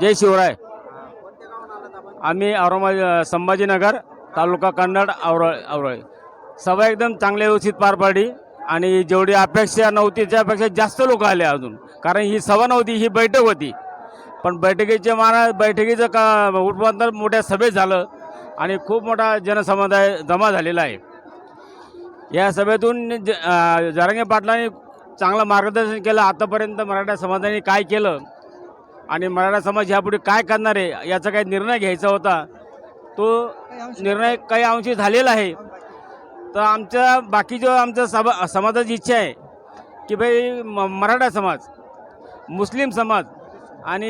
जय शिवराय. आम्ही औरंगाबाद संभाजीनगर तालुका कन्नड आवरळ आवरळे सभा एकदम चांगल्या व्यवस्थित पार पाडली आणि जेवढी अपेक्षा नव्हती त्यापेक्षा जास्त लोक आले अजून. कारण ही सभा नव्हती ही बैठक होती. पण बैठकीचे माना बैठकीचं का रूपांतर मोठ्या सभेत झालं आणि खूप मोठा जनसमुदाय जमा झालेला आहे. या सभेतून ज अं, जारंगे पाटलांनी चांगलं मार्गदर्शन केलं. आतापर्यंत मराठा समाजाने काय केलं आणि मराठा समाज यापुढे काय करणार आहे? याचा काही निर्णय घ्यायचा होता. तो निर्णय काही अंशी झालेला आहे. तर आमच्या बाकी जो आमच्या सभा समाजाची इच्छा आहे की भाई म मराठा समाज मुस्लिम समाज आणि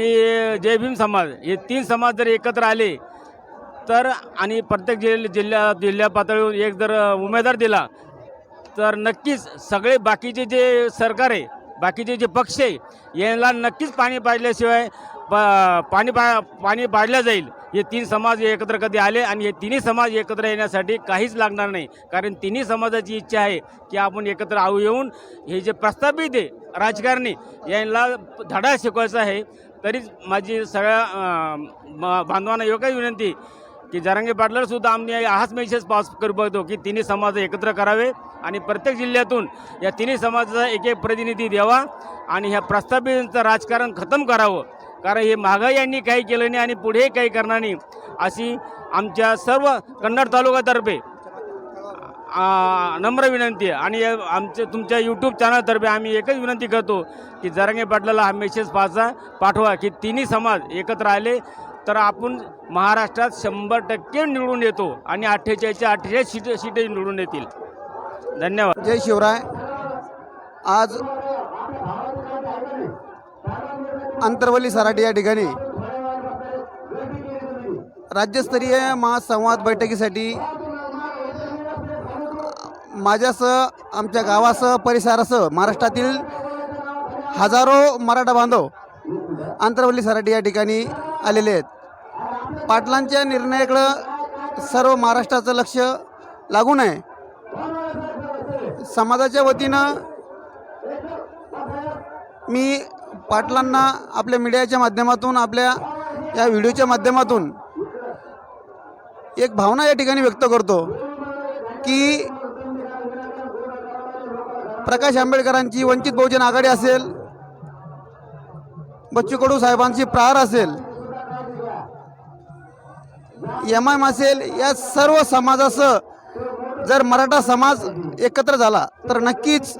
जय भीम समाज हे तीन समाज जर एकत्र आले तर आणि प्रत्येक जिल्ह्या जिल्ह्या जिल्ह्या पातळीवर एक जर उमेदवार दिला तर नक्कीच सगळे बाकीचे जे सरकार आहे बाकीचे जे पक्ष आहे यांना नक्कीच पाणी पाजल्याशिवाय प- पाणी पा पाणी पाडलं जाईल. हे तीन समाज एकत्र कधी आले आणि हे तिन्ही समाज एकत्र येण्यासाठी काहीच लागणार नाही. कारण तिन्ही समाजाची इच्छा आहे की आपण एकत्र आऊ येऊन हे जे प्रस्थापित आहे राजकारणी यांना धडा शिकवायचा आहे. तरीच माझी सगळ्या म- बांधवांना एवढी विनंती की जरांगे पाटलाला सुद्धा आम्ही हाच मेसेज पास करू बघतो की तिन्ही समाज एकत्र करावे आणि प्रत्येक जिल्ह्यातून या तिन्ही समाजाचा एक एक प्रतिनिधी द्यावा आणि ह्या प्रस्थापितांचं राजकारण खतम करावं. कारण हे महागाई यांनी काही केलं नाही आणि पुढेही काही करणार नाही अशी आमच्या सर्व कन्नड तालुक्यातर्फे नम्र विनंती आहे. आणि आमच्या तुमच्या यूट्यूब चॅनलतर्फे आम्ही एकच विनंती करतो की जरांगे पाटलाला हा मेसेज पाचा पाठवा की तिन्ही समाज एकत्र आले तर आपण महाराष्ट्रात शंभर टक्के निवडून येतो आणि अठ्ठेचाळीसच्या अठ्ठेचाळीस सीट सीटे निवडून येतील. धन्यवाद. जय शिवराय. आज अंतरवली सराटी या ठिकाणी राज्यस्तरीय महासंवाद बैठकीसाठी माझ्यासह आमच्या गावासह परिसरासह महाराष्ट्रातील हजारो मराठा बांधव अंतरवली सराटी या ठिकाणी आलेले आहेत. पाटलांच्या निर्णयाकडं सर्व महाराष्ट्राचं लक्ष लागून आहे समाजाच्या वतीनं मी पाटलांना आपल्या मीडियाच्या माध्यमातून आपल्या या व्हिडिओच्या माध्यमातून एक भावना या ठिकाणी व्यक्त करतो की प्रकाश आंबेडकरांची वंचित बहुजन आघाडी असेल बच्चू कडू साहेबांची प्रहार असेल एम आय एम असेल या सर्व समाजासह जर मराठा समाज एकत्र झाला तर नक्कीच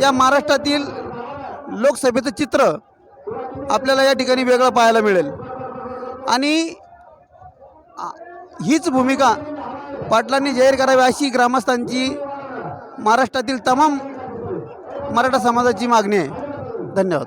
या महाराष्ट्रातील लोकसभेचं चित्र आपल्याला या ठिकाणी वेगळं पाहायला मिळेल. आणि हीच भूमिका पाटलांनी जाहीर करावी अशी ग्रामस्थांची महाराष्ट्रातील तमाम मराठा समाजाची मागणी आहे. धन्यवाद.